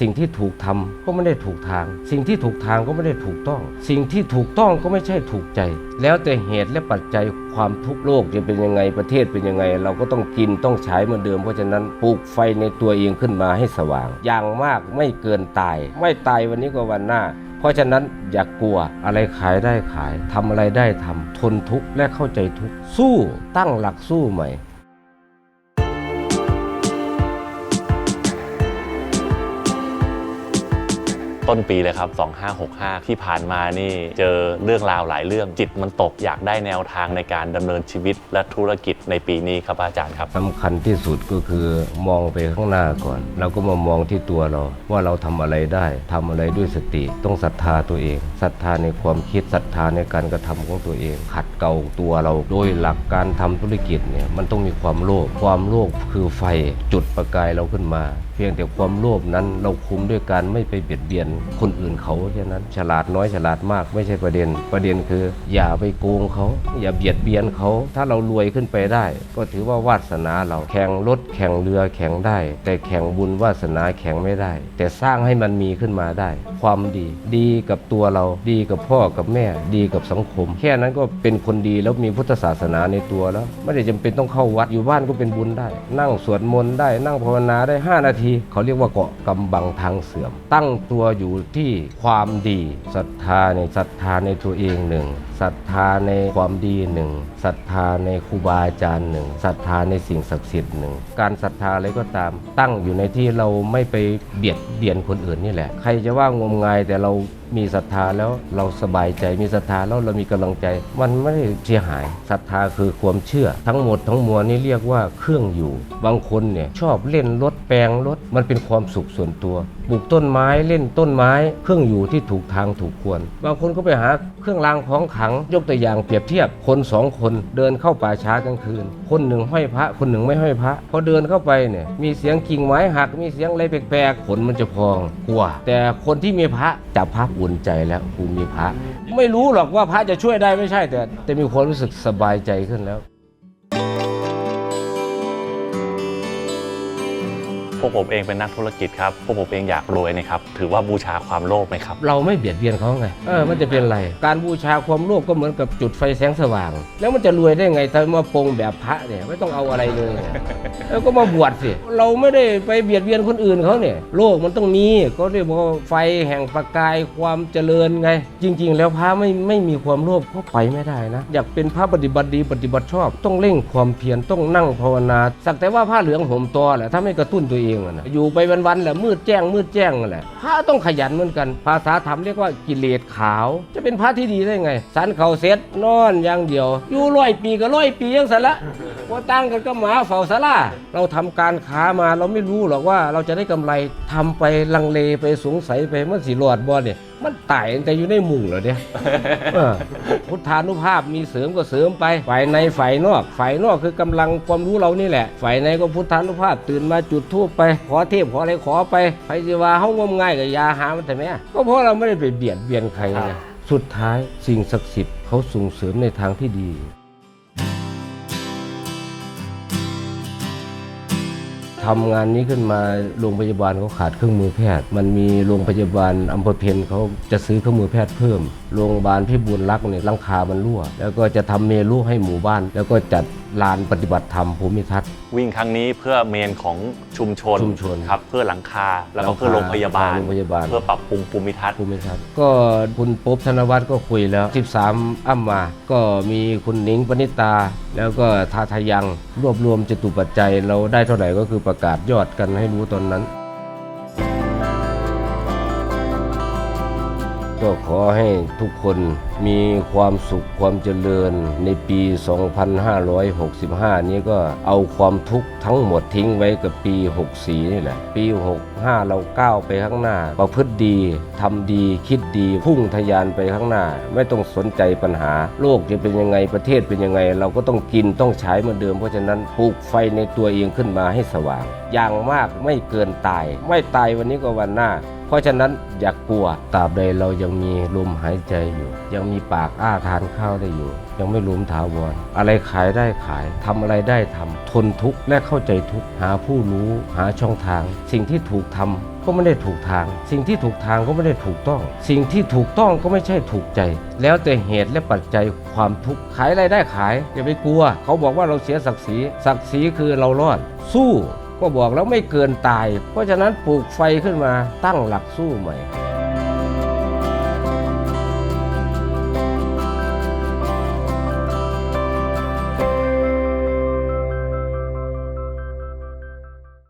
สิ่งที่ถูกทำก็ไม่ได้ถูกทาง สิ่งที่ถูกทางก็ไม่ได้ถูกต้อง สิ่งที่ถูกต้องก็ไม่ใช่ถูกใจ แล้วแต่เหตุและปัจจัยความทุกข์โลกจะเป็นยังไงประเทศเป็นยังไง เราก็ต้องกินต้องใช้เหมือนเดิม เพราะฉะนั้นปลูกไฟในตัวเองขึ้นมาให้สว่าง อย่างมากไม่เกินตาย ไม่ตายวันนี้ก็วันหน้าเพราะฉะนั้นอย่ากกลัวอะไรขายได้ขายทำอะไรได้ทำทนทุกข์และเข้าใจทุกข์สู้ตั้งหลักสู้ใหม่ ต้นปีเลยครับ 2565 ที่ผ่านมานี่เจอเรื่องราวหลายเรื่องจิตมันตกอยากได้แนวทางในการดำเนินชีวิตและธุรกิจในปีนี้ครับอาจารย์ครับสำคัญที่สุดก็คือมองไปข้างหน้าก่อน เราก็มามองที่ตัวเรา ว่าเราทำอะไรได้ทำอะไรด้วยสติ ต้องศรัทธาตัวเองศรัทธาในความคิดศรัทธาในการกระทำของตัวเอง ขัดเกลาตัวเราโดยหลักการทำธุรกิจเนี่ยมันต้องมีความโลภความโลภคือไฟจุดประกายเราขึ้นมา เพียงแต่ความโลภนั้นเราคุมด้วยการไม่ไปเบียดเบียนคนอื่นเขาแค่นั้นฉลาดน้อยฉลาดมากไม่ใช่ประเด็น ประเด็นคือ อย่าไปโกงเขา อย่าเบียดเบียนเขา ถ้าเรารวยขึ้นไปได้ ก็ถือว่าวาสนาเราแข่งรถแข่งเรือแข่งได้ แต่แข่งบุญวาสนาแข่งไม่ได้ แต่สร้างให้มันมีขึ้นมาได้ ความดี ดีกับตัวเราดีกับพ่อกับแม่ ดีกับสังคม แค่นั้นก็เป็นคนดีแล้วมีพุทธศาสนาในตัวแล้ว ไม่ได้จำเป็นต้องเข้าวัดอยู่บ้านก็เป็นบุญได้ นั่งสวดมนต์ได้นั่งภาวนาได้ 5 นาที เขาเรียกว่าเกาะกำบังทางเสื่อม ตั้งตัวอยู่ที่ความดีศรัทธาในศรัทธาในตัวเองหนึ่ง ศรัทธาในความดีหนึ่งศรัทธาในครูบาอาจารย์หนึ่งศรัทธาในสิ่งศักดิ์สิทธิ์หนึ่งการศรัทธาอะไรก็ตาม ตั้งอยู่ในที่เราไม่ไปเบียดเบียนคนอื่นนี่แหละ ใครจะว่างมงายแต่เรามีศรัทธาแล้วเราสบายใจมีศรัทธาแล้วเรามีกำลังใจ มันไม่ได้เสียหายศรัทธาคือความเชื่อ ทั้งหมดทั้งมวลนี่เรียกว่าเครื่องอยู่ บางคนเนี่ยชอบเล่นรถแปลงรถมันเป็นความสุขส่วนตัวปลูกต้นไม้เล่นต้นไม้ เครื่องอยู่ที่ถูกทางถูกควร บางคนก็ไปหาเครื่องรางของขลัง ยกตัวอย่างเปรียบเทียบคนสองคนเดินเข้าป่าช้ากลางคืน คนหนึ่งห้อยพระ คนหนึ่งไม่ห้อยพระพอเดินเข้าไปเนี่ยมีเสียงกิ่งไม้หักมีเสียงอะไรแปลกๆขนมันจะพองกลัว แต่คนที่มีพระจับพระอุ่นใจแล้วกูมีพระ ไม่รู้หรอกว่าพระจะช่วยได้ไม่ใช่แต่ แต่มีความรู้สึกสบายใจขึ้นแล้ว พวกผมเองเป็นนักธุรกิจครับพวกผมเองอยากรวยนะครับถือว่าบูชาความโลภไหมครับ เราไม่เบียดเบียนเขาไงเออมันจะเป็นไร การบูชาความโลภก็เหมือนกับจุดไฟแสงสว่าง แล้วมันจะรวยได้ไงถ้ามาปรงแบบพระเนี่ยไม่ต้องเอาอะไรเลยเนี่ยแล้วก็มาบวชสิเราไม่ได้ไปเบียดเบียนคนอื่นเขาเนี่ยโลกมันต้องมีก็เรียกว่าไฟแห่งประกายความเจริญไง จริง ๆ แล้วพระไม่ไม่มีความโลภก็ไปไม่ได้นะ อยากเป็นพระปฏิบัติดีปฏิบัติชอบ ต้องเร่งความเพียรต้องนั่งภาวนา สักแต่ว่าผ้าเหลืองห่มตัวแหละถ้าไม่กระตุ้นตัวเองอะนะอยู่ไปวันๆแหละมืดแจ้งมืดแจ้งนั่นแหละพระต้องขยันเหมือนกัน ภาษาธรรมเรียกว่ากิเลสขาว จะเป็นพระที่ดีได้ไงสันเขาเซ็ตนอนอย่างเดียว อยู่ร้อยปีก็ร้อยปียังสันละว่าตั้งกันก็หมาเฝ้าสาราเราทำการค้ามาเราไม่รู้หรอกว่าเราจะได้กำไรทำไปลังเลไปสงสัยไปมันสิรอดบ่เนี่ย มันตายตั้งแต่อยู่ในมุงเหรอเนี่ยเออพุทธานุภาพมีเสริมก็เสริมไป ฝ่ายในฝ่ายนอก ฝ่ายนอกคือกำลังความรู้เรานี่แหละ ฝ่ายในก็พุทธานุภาพตื่นมาจุดธูปไป ขอเทพขออะไรขอไปใครจะว่าเฮางมง่ายกับยาหามันแต่แม่ก็เพราะเราไม่ได้ไปเบียดเบียนใครไงสุดท้ายสิ่งศักดิ์สิทธิ์เขาส่งเสริมในทางที่ดี ทำงานนี้ขึ้นมาโรงพยาบาลเขาขาดเครื่องมือแพทย์ มันมีโรงพยาบาลอำเภอเพนเขาจะซื้อเครื่องมือแพทย์เพิ่ม โรงพยาบาลพิบูลรักษ์เนี่ยหลังคามันรั่ว แล้วก็จะทำเมรุให้หมู่บ้าน แล้วก็จัดลานปฏิบัติธรรมภูมิทัศน์วิ่งครั้งนี้เพื่อเมนของชุมชนชุมชนครับเพื่อหลังคาแล้วก็เพื่อโรงพยาบาลโรงพยาบาล เพื่อปรับปรุงภูมิทัศน์ภูมิทัศน์ก็คุณป๊บธนวัฒน์ก็คุยแล้ว 13 อ้ำมา ก็มีคุณหนิงปณิตา แล้วก็ทาทายังรวบรวมจตุปัจจัยเราได้เท่าไหร่ก็คือประกาศยอดกันให้รู้ตอนนั้น ก็ขอให้ทุกคนมีความสุขความเจริญในปี 2565 นี้ก็เอาความทุกข์ทั้งหมดทิ้งไว้กับปี 64 นี่แหละ ปี 65 เราก้าวไปข้างหน้า ประพฤติดีทำดีคิดดี พุ่งทะยานไปข้างหน้า ไม่ต้องสนใจปัญหา โลกจะเป็นยังไงประเทศเป็นยังไง เราก็ต้องกินต้องใช้เหมือนเดิม เพราะฉะนั้นปลูกไฟในตัวเองขึ้นมาให้สว่าง อย่างมากไม่เกินตาย ไม่ตายวันนี้ก็วันหน้า เพราะฉะนั้นอย่ากกลัวตราบใดเรายังมีลมหายใจอยู่ ยังมีปากอ้าทานข้าวได้อยู่ ยังไม่ล้มถาวรออะไรขายได้ขายทำอะไรได้ทำทนทุกข์และเข้าใจทุกข์หาผู้รู้หาช่องทาง สิ่งที่ถูกทำก็ไม่ได้ถูกทาง สิ่งที่ถูกทางก็ไม่ได้ถูกต้อง สิ่งที่ถูกต้องก็ไม่ใช่ถูกใจ แล้วแต่เหตุและปัจจัยความทุกข์ขายอะไรได้ขายอย่าไปกลัว เขาบอกว่าเราเสียศักดิ์ศรีศักดิ์ศรีคือเรารอดสู้ ก็บอกแล้วไม่เกินตาย เพราะฉะนั้นปลูกไฟขึ้นมาตั้งหลักสู้ใหม่